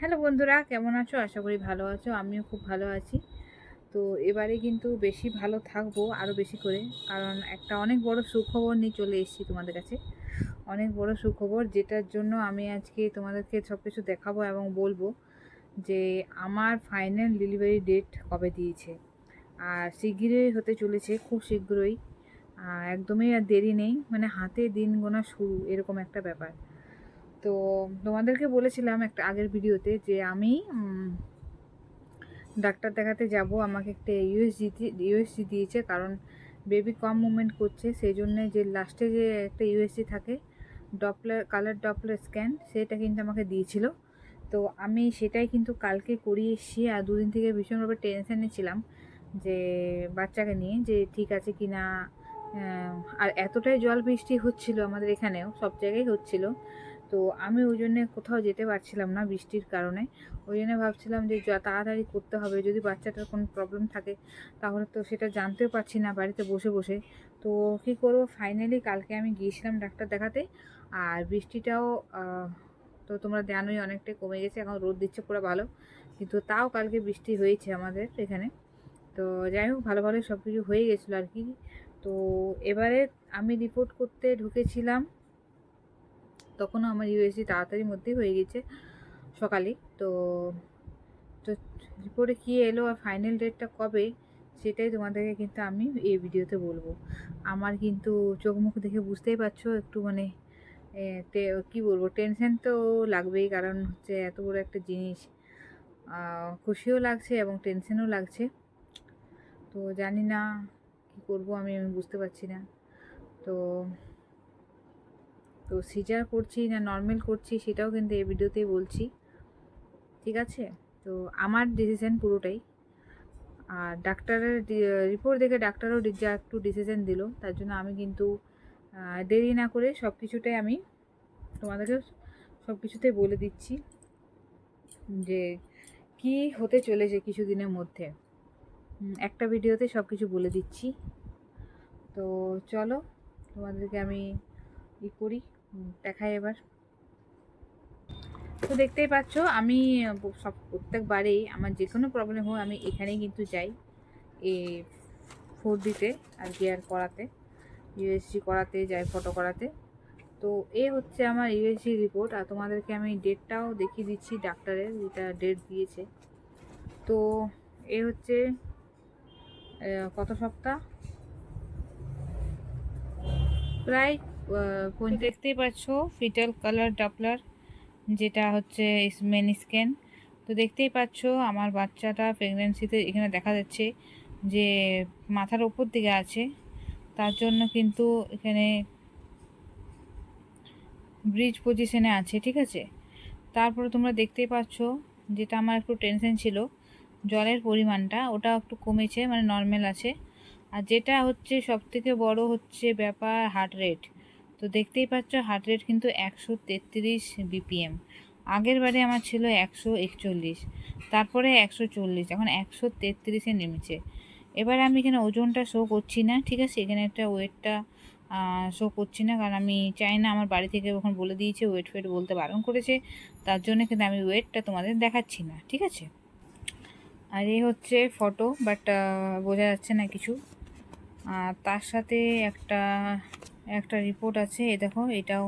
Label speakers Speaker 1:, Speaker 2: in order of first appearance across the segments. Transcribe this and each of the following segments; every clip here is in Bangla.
Speaker 1: হ্যালো বন্ধুরা, কেমন আছো? আশা করি ভালো আছো, আমিও খুব ভালো আছি। তো এবারে কিন্তু বেশি ভালো থাকব আরও বেশি করে, কারণ একটা অনেক বড় সুখবর নিয়ে চলে এসেছি তোমাদের কাছে। অনেক বড় সুখবর, যেটার জন্য আমি আজকে তোমাদেরকে সব কিছু দেখাবো এবং বলব যে আমার ফাইনাল ডেলিভারি ডেট কবে দিয়েছে। আর শিগগিরই হতে চলেছে, খুব শীঘ্রই একদমই আর দেরি নেই মানে হাতে দিন গোনা শুরু, এরকম একটা ব্যাপার। তো তোমাদেরকে বলেছিলাম একটা আগের ভিডিওতে যে আমি ডাক্তার দেখাতে যাব, আমাকে একটা ইউএসজি ইউএসজি দিয়েছে, কারণ বেবি কম মুভমেন্ট করছে সেই জন্যে যে লাস্টে যে একটা ইউএসজি থাকে ডপলার কালার ডপলার স্ক্যান সেটা কিন্তু আমাকে দিয়েছিল। তো আমি সেটাই কিন্তু কালকে করিয়ে এসেছি, আর দুদিন থেকে ভীষণভাবে টেনশানে ছিলাম যে বাচ্চাকে নিয়ে, যে ঠিক আছে কি না আর এতটাই জল বৃষ্টি হচ্ছিল আমাদের এখানেও, সব জায়গায় হচ্ছিল। তো আমি ওই জন্যে কোথাও যেতে পারছিলাম না বৃষ্টির কারণে। ওই জন্য ভাবছিলাম যে তাড়াতাড়ি করতে হবে, যদি বাচ্চাটার কোনো প্রবলেম থাকে তাহলে তো সেটা জানতেও পারছি না বাড়িতে বসে বসে। তো কী করব? ফাইনালি কালকে আমি গিয়েছিলাম ডাক্তার দেখাতে আর বৃষ্টিটাও তো তোমরা জানোই অনেকটাই কমে গেছে, এখন রোদ দিচ্ছে পুরো ভালো। কিন্তু তাও কালকে বৃষ্টি হয়েছে আমাদের এখানে। তো যাই হোক, ভালো ভালো সব কিছু হয়ে গেছিল আর কি। তো এবারে আমি রিপোর্ট করতে ঢুকেছিলাম তখনও আমার ইউএসজি তাড়াতাড়ির মধ্যেই হয়ে গেছে সকালে। তো তো রিপোর্টে কী এলো আর ফাইনাল ডেটটা কবে, সেটাই তোমাদেরকে কিন্তু আমি এই ভিডিওতে বলব। আমার কিন্তু চোখ মুখ দেখে বুঝতেই পারছ, একটু মানে কি বলব টেনশন তো লাগবেই, কারণ হচ্ছে এত বড় একটা জিনিস। খুশিও লাগছে এবং টেনশনও লাগছে। তো জানি না কি করব, আমি আমি বুঝতে পারছি না। তো তো সিজার করছি না নর্মাল করছি সেটাও কিন্তু এই ভিডিওতেই বলছি। ঠিক আছে? তো আমার ডিসিশন পুরোটাই। আর ডাক্তারের রিপোর্ট দেখে ডাক্তারও যা একটু ডিসিশন দিল, তার জন্য আমি কিন্তু দেরি না করে সব কিছুটাই আমি তোমাদেরকে সব কিছুতেই বলে দিচ্ছি যে কি হতে চলেছে কিছুদিনের মধ্যে। একটা ভিডিওতে সব কিছু বলে দিচ্ছি। তো চলো তোমাদেরকে আমি ই করি। দেখাই এবার। তো দেখতেই পাচ্ছ, আমি সব প্রত্যেকবারেই আমার যে কোনো প্রবলেম হোক, আমি এখানেই কিন্তু যাই। এ ফোর দিতে আর কি আর করাতে ইউএসজি করাতে, যাই ফটো করাতে। তো এ হচ্ছে আমার ইউএসজি রিপোর্ট আর তোমাদেরকে আমি ডেটটাও দেখিয়ে দিচ্ছি ডাক্তারের যেটা ডেট দিয়েছে। তো এ হচ্ছে কত সপ্তাহ? প্রায় দেখতেই পাচ্ছ ফিটাল কালার ডাপলার যেটা হচ্ছে মেন স্ক্যান তো দেখতেই পাচ্ছ, আমার বাচ্চাটা প্রেগনেন্সিতে এখানে দেখা যাচ্ছে যে মাথার উপর দিকে আছে। তার জন্য কিন্তু এখানে ব্রিজ পজিশনে আছে, ঠিক আছে? তারপরে তোমরা দেখতেই পাচ্ছ, যেটা আমার একটু টেনশন ছিল, জলের পরিমাণটা, ওটা একটু কমেছে মানে নর্মাল আছে। আর যেটা হচ্ছে সবথেকে বড় হচ্ছে ব্যাপার হার্ট রেট তো দেখতেই পাচ্ছ হার্ট রেট কিন্তু একশো তেত্রিশ বিপিএম আগের বারে আমার ছিল একশো একচল্লিশ, তারপরে একশো চল্লিশ, এখন একশো তেত্রিশে নেমেছে এবারে আমি এখানে ওজনটা শো করছি না, ঠিক আছে? এখানে একটা ওয়েটটা শো করছি না, কারণ আমি চাই না আমার বাড়ি থেকে ওখানে বলে দিয়েছে ওয়েট ফেট বলতে বারণ করেছে, তার জন্য কিন্তু আমি ওয়েটটা তোমাদের দেখাচ্ছি না, ঠিক আছে? আর এই হচ্ছে ফটো বাট বোঝা যাচ্ছে না কিছু। আর তার সাথে একটা একটা রিপোর্ট আছে এ দেখো, এটাও।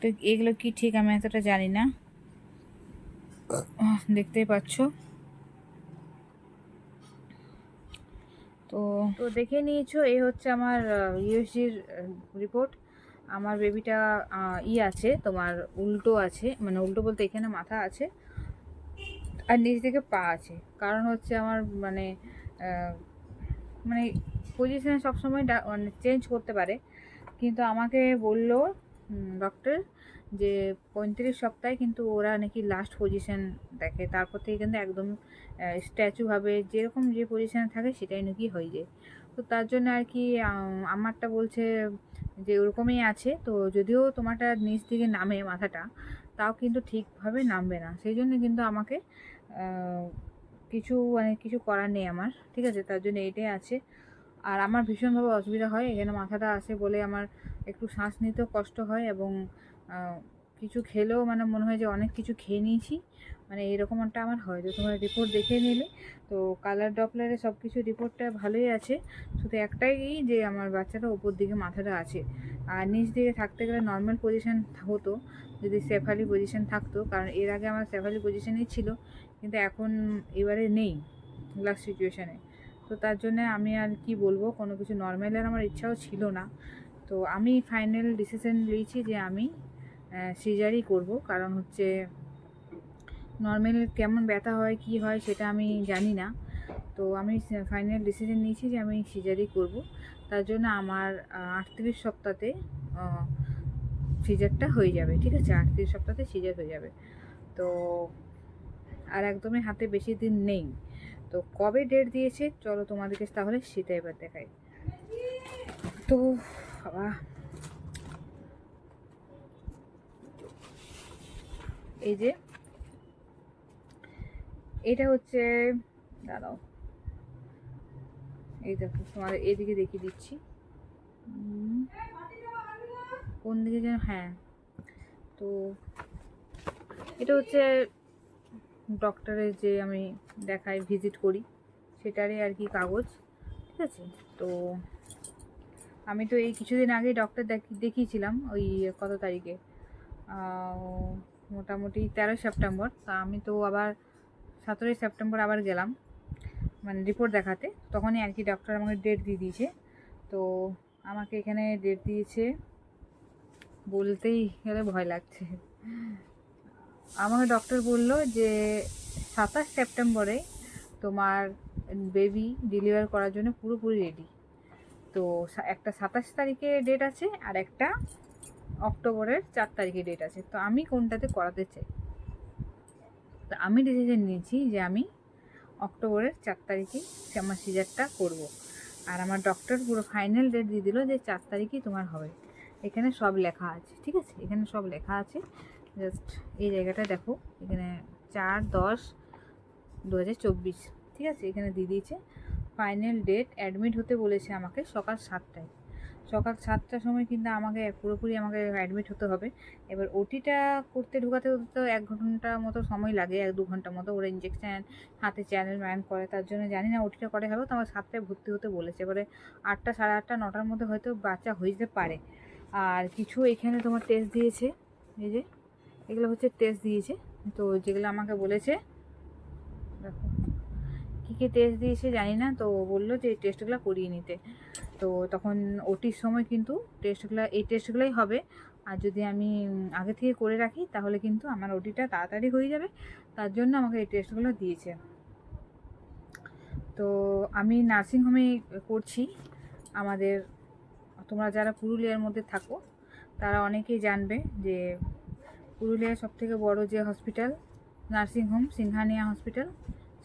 Speaker 1: তো এগুলো কি ঠিক আমি এতটা জানি না। দেখতেই পাচ্ছ। তো তো দেখে নিয়েছো এই হচ্ছে আমার ইউএসজির রিপোর্ট আমার বেবিটা ই আছে, তোমার উল্টো আছে মানে উল্টো বলতে এখানে মাথা আছে আর নিচ থেকে পা আছে। কারণ হচ্ছে আমার মানে মানে পজিশনে সবসময় মানে চেঞ্জ করতে পারে। কিন্তু আমাকে বলল ডক্টর যে পঁয়ত্রিশ সপ্তাহে কিন্তু ওরা নাকি লাস্ট পজিশন দেখে। তারপর থেকে কিন্তু একদম স্ট্যাচুভাবে যেরকম যে পজিশানে থাকে সেটাই নাকি হয়ে যায়। তো তার জন্য আর কি আমারটা বলছে যে ওরকমই আছে। তো যদিও তোমারটা নিচ দিকে নামে মাথাটা, তাও কিন্তু ঠিকভাবে নামবে না। সেই জন্য কিন্তু আমাকে কিছু মানে কিছু করার নেই আমার। ঠিক আছে? তার জন্য এইটাই আছে। আর আমার ভীষণভাবে অসুবিধা হয় এখানে মাথাটা আসে বলে আমার একটু শ্বাস নিতেও কষ্ট হয় এবং কিছু খেলেও মানে মনে হয় যে অনেক কিছু খেয়ে নিয়েছি। মানে এরকম একটা আমার হয়। তো তোমরা রিপোর্ট দেখে নিলে। তো কালার ডপলারে সব কিছু রিপোর্টটা ভালোই আছে। শুধু একটাই যে আমার বাচ্চাটা ওপর দিকে মাথাটা আছে। আর নিচ দিকে থাকতে গেলে নর্মাল পজিশান হতো, যদি সেফালি পজিশান থাকতো। কারণ এর আগে আমার সেফালি পজিশনেই ছিল, কিন্তু এখন এবারে নেই লাস্ট সিচুয়েশানে তো তার জন্য আমি আর কি বলব, কোনো কিছু নর্মালের আমার ইচ্ছাও ছিল না। তো আমি ফাইনাল ডিসিশন নিয়েছি যে আমি সিজারই করব। কারণ হচ্ছে নর্মাল কেমন ব্যথা হয়, কি হয় সেটা আমি জানি না। তো আমি ফাইনাল ডিসিশন নিয়েছি যে আমি সিজারই করব। তার জন্য আমার আটত্রিশ সপ্তাহে সিজারটা হয়ে যাবে, ঠিক আছে? আটত্রিশ সপ্তাহে সিজার হয়ে যাবে। তো আর একদমই হাতে বেশি দিন নেই। তো কবে ডেট দিয়েছে? চলো তোমাদেরকে তাহলে সেটা এবার দেখাই। তো, বাবা। এই যে, এটা হচ্ছে, দাঁড়াও। এই দেখো তোমার এদিকে দেখিয়ে দিচ্ছি। কোন দিকে যেন হ্যাঁ। তো, এটা হচ্ছে ডক্টরের যে আমি দেখাই ভিজিট করি, সেটারই আর কি কাগজ, ঠিক আছে? তো আমি তো এই কিছুদিন আগেই ডক্টর দেখিয়েছিলাম ওই কত তারিখে মোটামুটি তেরোই সেপ্টেম্বর। তা আমি তো আবার সতেরোই সেপ্টেম্বর আবার গেলাম মানে রিপোর্ট দেখাতে। তখনই আর কি ডক্টর আমাকে ডেট দিয়ে দিয়েছে। তো আমাকে এখানে ডেট দিয়েছে বলতেই গেলে ভয় লাগছে। আমাকে ডক্টর বলল যে, সাতাশ সেপ্টেম্বরে তোমার বেবি ডেলিভার করার জন্য পুরোপুরি রেডি তো একটা সাতাশ তারিখে ডেট আছে আর একটা অক্টোবরের চার তারিখে ডেট আছে। তো আমি কোনটাতে করাতে চাই? তো আমি ডিসিশন নিয়েছি যে আমি অক্টোবরের চার তারিখে আমার সিজারটা করব। আর আমার ডক্টর পুরো ফাইনাল ডেট দিয়ে দিল যে চার তারিখেই তোমার হবে। এখানে সব লেখা আছে, ঠিক আছে? এখানে সব লেখা আছে। জাস্ট এই জায়গাটা দেখো, এখানে চার দশ দু ঠিক আছে? এখানে দিয়ে দিয়েছে। ফাইনাল ডেট অ্যাডমিট হতে বলেছে আমাকে সকাল সাতটায়। সকাল সাতটার সময় কিন্তু আমাকে পুরোপুরি আমাকে অ্যাডমিট হতে হবে। এবার ওটিটা করতে ঢোকাতে তো এক ঘণ্টা মতো সময় লাগে, এক দু ঘণ্টা মতো। ওরা ইঞ্জেকশান হাতে চ্যানেল ম্যান করে, তার জন্য জানি না ওটিটা করে হবে তো আমার সাতটায় ভর্তি হতে বলেছে। এবারে আটটা সাড়ে আটটা, নটার মধ্যে হয়তো বাচ্চা হয়ে যেতে পারে। আর কিছু এখানে তোমার টেস্ট দিয়েছে, এই যে এগুলো হচ্ছে টেস্ট দিয়েছে। তো যেগুলো আমাকে বলেছে, দেখো। কী কী টেস্ট দিয়েছে জানি না, তো বলল যে এই টেস্টগুলো করিয়ে নিতে। তো তখন ওটির সময় কিন্তু টেস্টগুলো এই টেস্টগুলোই হবে। আর যদি আমি আগে থেকে করে রাখি, তাহলে কিন্তু আমার ওটিটা তাড়াতাড়ি হয়ে যাবে। তার জন্য আমাকে এই টেস্টগুলো দিয়েছে। তো আমি নার্সিংহোমে করছি। আমাদের, তোমরা যারা পুরুলিয়ার মধ্যে থাকো, তারা অনেকেই জানবে যে পুরুলিয়ার সবথেকে বড় যে হসপিটাল নার্সিংহোম, সিংহানিয়া হসপিটাল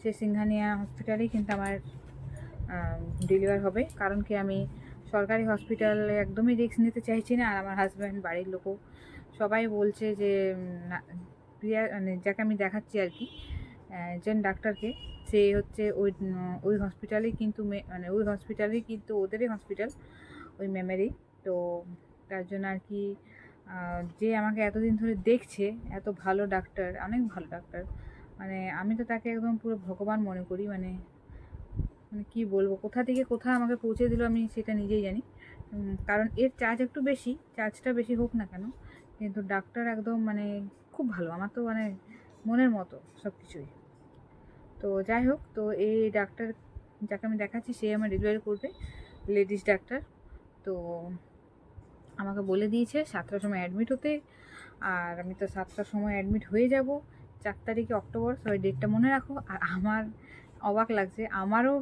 Speaker 1: সেই সিংহানিয়া হসপিটালেই কিন্তু আমার ডেলিভার হবে। কারণ কি আমি সরকারি হসপিটালে একদমই রিস্ক নিতে চাইছি না। আর আমার হাজব্যান্ড বাড়ির লোকও সবাই বলছে যে প্রিয়া মানে যাকে আমি দেখাচ্ছি আর কি একজন ডাক্তারকে, সে হচ্ছে ওই ওই হসপিটালেই কিন্তু মানে ওই হসপিটালেই কিন্তু ওদেরই হসপিটাল ওই ম্যামেরই তো তার জন্য আর কি যে আমাকে এতদিন ধরে দেখছে, এত ভালো ডাক্তার অনেক ভালো ডাক্তার মানে আমি তো তাকে একদম পুরো ভগবান মনে করি মানে মানে কী বলব, কোথা থেকে কোথায় আমাকে পৌঁছে দিল আমি সেটা নিজেই জানি। কারণ এর চার্জ একটু বেশি চার্জটা বেশি হোক না কেন, কিন্তু ডাক্তার একদম মানে খুব ভালো, আমার তো মানে মনের মতো সব কিছুই তো যাই হোক, তো এই ডাক্তার যাকে আমি দেখাচ্ছি, সে আমার ডেলিভারি করবে লেডিস ডাক্তার তো আমাকে বলে দিয়েছে, সাতটার সময় অ্যাডমিট হতে। আর আমি তো সাতটার সময় অ্যাডমিট হয়ে যাব। চার তারিখে অক্টোবর সবাই ডেটটা মনে রাখো। আর আমার অবাক লাগছে, আমারও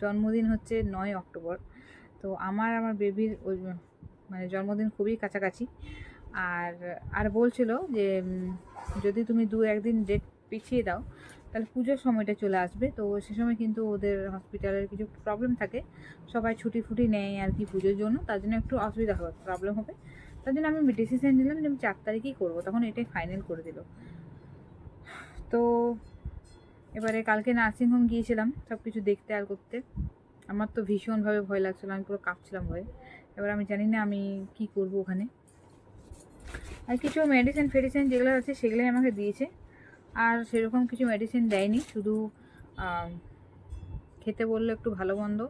Speaker 1: জন্মদিন হচ্ছে নয় অক্টোবর। তো আমার আমার বেবির ওই মানে জন্মদিন খুবই কাছাকাছি। আর আর বলছিল যে যদি তুমি দু একদিন ডেট পিছিয়ে দাও তাহলে পুজোর সময়টা চলে আসবে। তো সে সময় কিন্তু ওদের হসপিটালের কিছু প্রবলেম থাকে। সবাই ছুটি ফুটি নেয় আর কি পুজোর জন্য। তার জন্য একটু অসুবিধা হবে প্রবলেম হবে। তার জন্য আমি ডিসিশন নিলাম যে আমি চার তারিখেই করব। তখন এটাই ফাইনাল করে দিল। তো এবারে কালকে নার্সিংহোম গিয়েছিলাম সব কিছু দেখতে আর করতে। আমার তো ভীষণভাবে ভয় লাগছিল, আমি পুরো কাঁপছিলাম ভয়ে। এবার আমি জানি না আমি কি করব ওখানে। আর কিছু মেডিসিন ফেডিসিন যেগুলো আছে সেগুলোই আমাকে দিয়েছে। আর সেরকম কিছু মেডিসিন দেয়নি, শুধু খেতে বলল একটু ভালো মন্দ।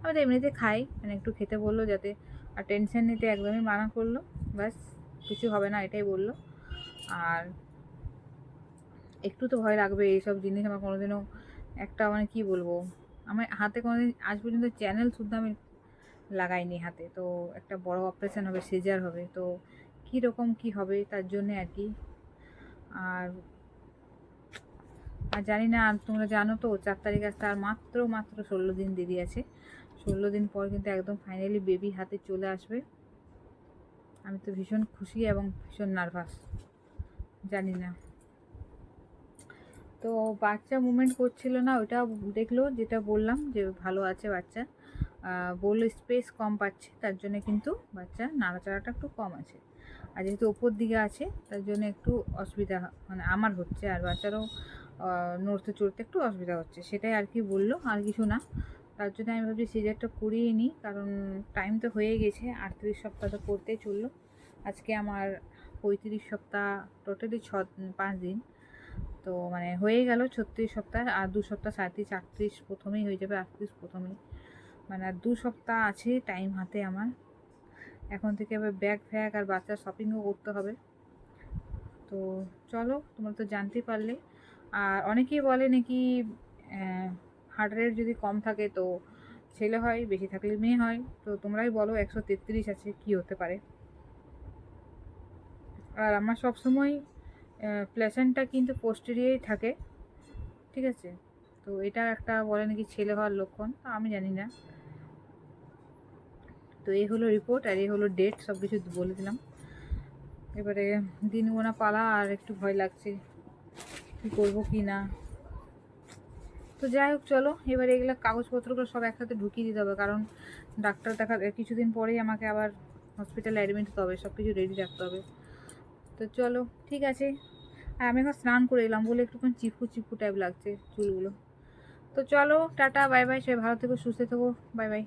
Speaker 1: আমি তো এমনিতে খাই মানে একটু খেতে বলল যাতে, আর টেনশন নিতে একদমই মানা করল। ব্যাস, কিছু হবে না, এটাই বলল। আর একটু তো ভয় লাগবে, এইসব জিনিস আমার কোনোদিনও একটা মানে কি বলব, আমার হাতে কোনোদিন আজ পর্যন্ত চ্যানেল শুদ্ধ আমি লাগাইনি হাতে। তো একটা বড় অপারেশন হবে সিজার হবে, তো কী রকম কী হবে তার জন্যে আর কি। আর আর জানি না তোমরা জানো তো, চার তারিখ আসতে আর মাত্র মাত্র ষোলো দিন দেরি আছে। ষোলো দিন পর কিন্তু একদম ফাইনালি বেবি হাতে চলে আসবে। আমি তো ভীষণ খুশি এবং ভীষণ নার্ভাস জানি না। তো বাচ্চা মুভমেন্ট করছিল না ওটা দেখল, যেটা বললাম যে ভালো আছে বাচ্চা। বলল স্পেস কম পাচ্ছে, তার জন্য কিন্তু বাচ্চা নাড়াচাড়াটা একটু কম আছে। আর যেহেতু ওপর দিকে আছে, তার জন্য একটু অসুবিধা মানে আমার হচ্ছে, আর বাচ্চারও নড়তে চড়তে একটু অসুবিধা হচ্ছে। সেটাই আর কি বলল, আর কিছু না। তার জন্য আমি ভাবছি সিজারটা করিয়ে নিই, কারণ টাইম তো হয়ে গেছে, আটত্রিশ সপ্তাহ তো করতেই চলল। আজকে আমার পঁয়ত্রিশ সপ্তাহ টোটালি ছ পাঁচ দিন। তো মানে হয়ে গেল ছত্রিশ সপ্তাহ, আর দু সপ্তাহ সাঁত্রিশ, আটত্রিশ প্রথমেই হয়ে যাবে আটত্রিশ প্রথমেই। মানে আর দু সপ্তাহ আছে টাইম হাতে আমার। এখন থেকে আবার ব্যাগ ফ্যাগ আর বাচ্চার শপিংও করতে হবে। তো চলো, তোমরা তো জানতে পারলে। আর অনেকেই বলে নাকি হার্ট রেট যদি কম থাকে তো ছেলে হয়, বেশি থাকলে মেয়ে হয়। তো তোমরাই বলো একশো তেত্রিশ আছে কি হতে পারে। আর আমার সবসময় প্লেসেন্টটা কিন্তু পোস্টেরিয়াই থাকে। ঠিক আছে? তো এটা একটা বলে নাকি ছেলে হওয়ার লক্ষণ, তো আমি জানি না। তো এই হলো রিপোর্ট আর এই হলো ডেট সব কিছু বলে দিলাম। এবারে দিন গোনা পালা আর একটু ভয় লাগছে। কী করব কি না? তো যাই হোক, চলো। এবার এগুলো কাগজপত্রগুলো সব একসাথে ঢুকিয়ে দিতে হবে, কারণ ডাক্তার দেখা কিছুদিন পরেই আমাকে আবার হসপিটালে অ্যাডমিট হতে হবে সব কিছু রেডি রাখতে হবে। তো চলো, ঠিক আছে। আর আমি এখন স্নান করে এলাম বলে একটুখানি চিপু চিপু টাইপ লাগছে চুলগুলো। তো চলো, টাটা বাই বাই সবাই ভালো থেকো, সুস্থ থেকো বাই বাই